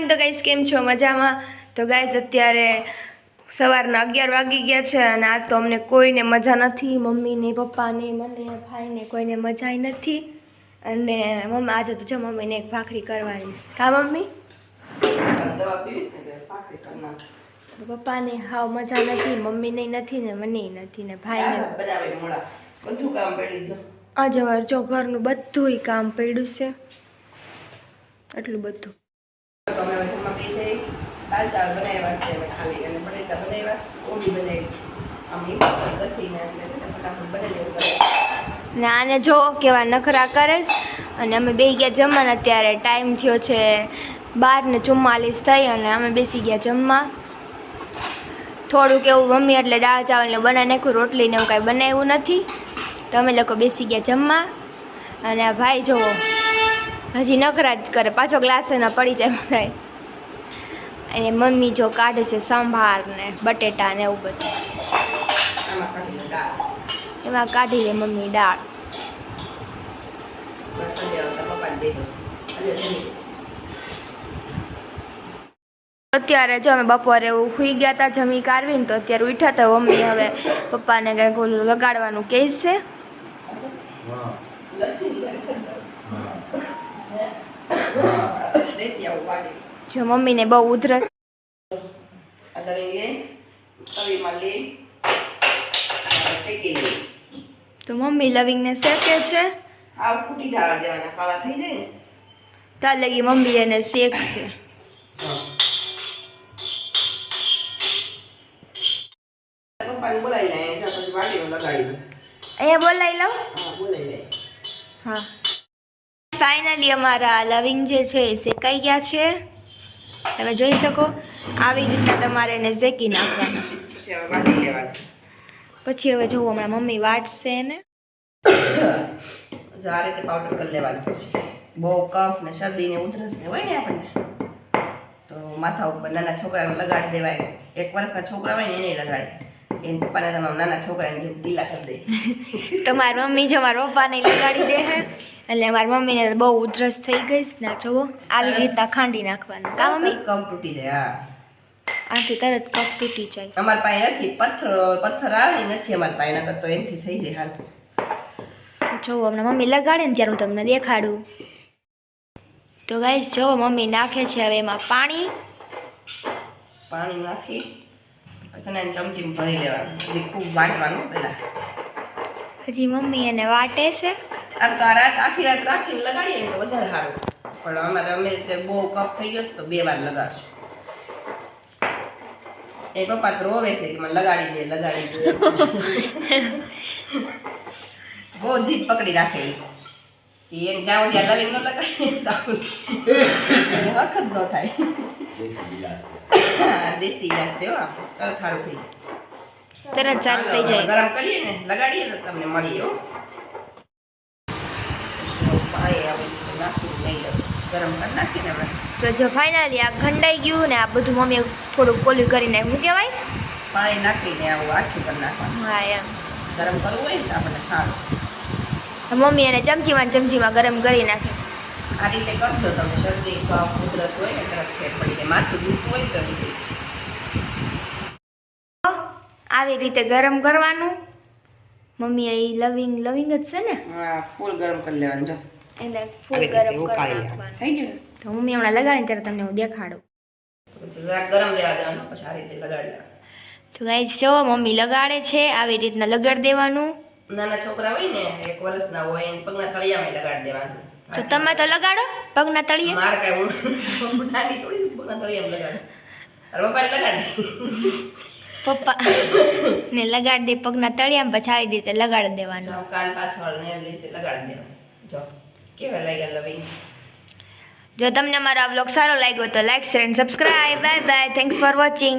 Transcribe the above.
Everyone તો guys કેમ છો? મજામાં? તો ગાઈસ અત્યારે સવારના અગિયાર વાગી ગયા છે અને આ તો અમને કોઈને મજા નથી. મમ્મીને પપ્પાને મને ભાઈને કોઈને મજા નથી. અને મમ્મી આજે તો જો મમ્મીને એક ભાખરી કરવાની છે. કા મમ્મી. પપ્પાને હાવ મજા નથી મમ્મીને નથી ને મને નથી ને ભાઈને. બધું કામ પડ્યું છે. આજે વાર જો ઘરનું બધુંય કામ પડ્યું છે. એટલું બધું. તો હવે જમવા અને ને એટલે ફટાફટ બનાવી દેવું પડે. ને આને જો કેવા નખરા કરેશ અને અમે બે ગયા જમવાના ત્યારે ટાઈમ થયો છે બાર ને ચુમ્માલીસ થઈ અને અમે બેસી ગયા જમવા. થોડુંક એવું મમ્મી એટલે દાળ ચાવલ ને બનાવી નાખ્યું, રોટલી ને એવું કાંઈ બનાવ્યું નથી. તમે લોકો બેસી ગયા જમવા. અને ભાઈ જુઓ હજી નખરા જ કરે. પાછો ગ્લાસ એના પડી જાય બધા અને મમ્મી જો કાઢે છે સંભાર ને બટેટા ને એવું બધું. આમાં કાઢી એમાં કાઢી લે મમ્મી દાળ. અત્યારે જો અમે બપોરે એવું સુઈ ગયા હતા જમી કાઢવીને તો અત્યારે ઉઠ્યા હતા મમ્મી હવે પપ્પાને કંઈક ઓલું લગાડવાનું કહે છે. જો મમ્મીને બહુ ઉધરસ. તો મમ્મી લવિંગને શેકે છે? આ ફૂટી જવા દેવાના કાળા થઈ જાય ત્યાં લગી મમ્મી એને શેકશે. અહીંયા બોલાવી લઉં? હા. ફાઇનલી અમારા લવિંગ જે છે એ શેકાઈ ગયા છે. તમે જોઈ શકો આવી રીતે તમારે એને શેકી નાખવાના. પછી હવે પછી જોવો હમણાં મમ્મી વાટશે એને. આ રીતે પાવડર કરી લેવાનું પછી. બહુ કફ ને શરદી ને ઉધરસ ને હોય ને આપણને. તો માથા ઉપર નાના છોકરાને લગાડી દેવાય. એક વર્ષના છોકરા હોય ને એને લગાડે એને પપ્પાના તમે આમ નાના છોકરાને જેમ ઢીલા કરી દે તમારી મમ્મી જો મારા પપ્પાને લગાડી દે હે. એટલે મારી મમ્મીને બહુ ઉધરસ થઈ ગઈ ને જુઓ આવી રીતના ખાંડી નાખવાનું. કા મમ્મી? કપ તૂટી જાય હા. આથી તરત કપ તૂટી જાય. અમારા પાસે નથી પથ્થર પથ્થર આવે નથી અમારા પાસે ના કરતો એમથી થઈ જાય હાલ. જો હમણાં મમ્મી લગાડે ને ત્યારે હું તમને દેખાડું. તો ગાઈસ જો મમ્મી નાખે છે હવે એમાં પાણી. પાણી નાખી. પછી એને ચમચીમાં ભરી લેવાનું. પછી ખૂબ વાટવાનું પહેલાં. હજી મમ્મી એને વાટે છે. આમ તો આ રાત આખી રાત રાખીને લગાડીએ ને તો વધારે સારું. પણ અમારે અમે તે બહુ કફ થઈ ગયો છે તો બે વાર લગાડશું. એ પપ્પા તો રોવે છે કે મને લગાડી દે લગાડી દે. બહુ જીદ પકડી રાખે એ. ઈ એને જ્યાં સુધી આ ન લગાડીએ ત્યાં એને વખત ન થાય. દેશી ગેસ છે. તરત સારું થઈ જાય. તરત ચાલુ થઈ જાય. ગરમ કરીએ ને લગાડીએ તો તમને મળીએ ગરમ કરી નાખીને તો જો ફાઇનલી આ ખંડાઈ ગયું ને આ બધું મમ્મીએ થોડું કોલ્યું કરીને શું કહેવાય? પાણી નાખીને આવું આછું કરી નાખવાનું. હા એમ. ગરમ કરવું હોય ને આપણને સારું મમ્મી એને ચમચીમાં ચમચીમાં ગરમ કરી નાખે. આ રીતે કરજો તમે. શરદી કફ ઉધરસ હોય ને તરત ફેર પડી જાય. માથું દુખતું હોય તો દુખે આવી રીતે ગરમ કરવાનું. મમ્મી એ લવિંગ લવિંગ જ છે ને? હા ફૂલ ગરમ કરી લેવાનું. જો. એને ફૂલ ગરમ કરી લેવાનું. નાખવાનું. થઈ ગયું? તો મમ્મી હમણાં લગાડીને ત્યારે તમને હું દેખાડું. ગરમ રહેવા દેવાનું પછી આ રીતે લગાડી લેવાનું. તો ગાઈસ જો મમ્મી લગાડે છે આવી રીતના લગાડી દેવાનું. નાના છોકરા હોય ને એક વર્ષના હોય એને પગના તળિયામાં લગાડી દેવાનું. તો તમે તો લગાડો પગના તળિયે? માર કઈ હું નાની થોડી પગના તળિયામાં લગાડો. અરે પપ્પા લગાડી પપ્પા ને લગાડી દે પગના તળિયામાં પછી આવી દે લગાડી દેવાનું. જો કાન પાછળ ને રીતે લગાડી દેવાનું. જો કેવા લાગ્યા લવિંગ? જો તમને મારો આ બ્લોગ સારો લાગ્યો તો like share and subscribe bye bye thanks for watching